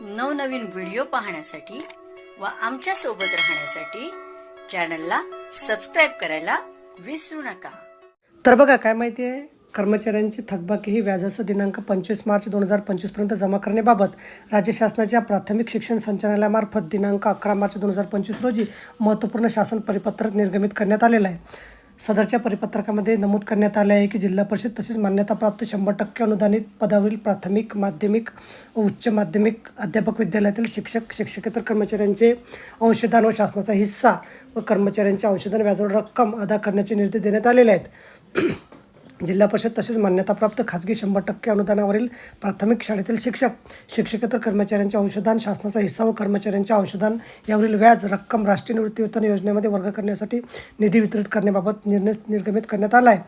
नवनवीन व्हिडिओ पाहण्यासाठी व आमच्यासोबत राहण्यासाठी चॅनलला सबस्क्राईब करायला विसरू नका. तर बघा काय माहिती आहे? कर्मचाऱ्यांची थकबाकी ही व्याजाचा दिनांक पंचवीस मार्च दोन हजार पंचवीसपर्यंत जमा करण्याबाबत राज्य शासनाच्या प्राथमिक शिक्षण संचालनालयामार्फत दिनांक अकरा मार्च दोन हजार पंचवीस रोजी महत्त्वपूर्ण शासन परिपत्रक निर्गमित करण्यात आलेलं आहे. सदरच्या परिपत्रकामध्ये नमूद करण्यात आले आहे की जिल्हा परिषद तसेच मान्यताप्राप्त शंभर टक्के अनुदानित पदावरील प्राथमिक माध्यमिक व उच्च माध्यमिक अध्यापक विद्यालयातील शिक्षक शिक्षकेतर कर्मचाऱ्यांचे अंशदान व शासनाचा हिस्सा व कर्मचाऱ्यांच्या अंशदान व्याजावर रक्कम अदा करण्याचे निर्देश देण्यात आलेले आहेत. जिल्हा परिषद तसेच मान्यताप्राप्त खाजगी शंभर टक्के अनुदानावरील प्राथमिक शाळेतील शिक्षक शिक्षकेतर कर्मचाऱ्यांचे अंशदान शासनाचा हिस्सा व कर्मचाऱ्यांचे अंशदान यावरील व्याज रक्कम राष्ट्रीय निवृत्तीवेतन योजनेमध्ये वर्ग करण्यासाठी निधी वितरित करण्याबाबत निर्णय निर्गमित करण्यात आला आहे.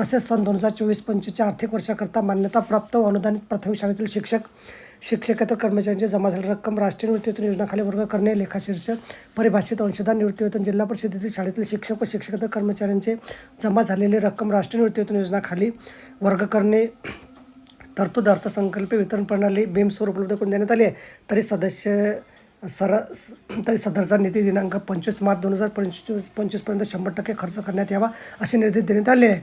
तसेच सन दोन हजार चोवीस पंचवीसच्या आर्थिक वर्षाकरता मान्यताप्राप्त व अनुदानित प्राथमिक शाळेतील शिक्षक शिक्षकेतर कर्मचाऱ्यांची जमा झालेली रक्कम राष्ट्रीय निवृत्तीवेतन योजनाखाली वर्ग करणे लेखाशीर्ष परिभाषित अंशदान निवृत्तीवेतन जिल्हा परिषदेतील शाळेतील शिक्षक व शिक्षकेतर कर्मचाऱ्यांचे जमा झालेली रक्कम राष्ट्रीय निवृत्तीवेतन योजनाखाली वर्ग करणे तरतूद अर्थसंकल्प वितरण प्रणाली बीम्सवर उपलब्ध करून देण्यात आली आहे. तरी सदस्य सर तरी सदरचा निधी दिनांक पंचवीस मार्च दोन हजार पंचवीस पंचवीसपर्यंत शंभर टक्के खर्च करण्यात यावा असे निर्देश देण्यात आले आहेत.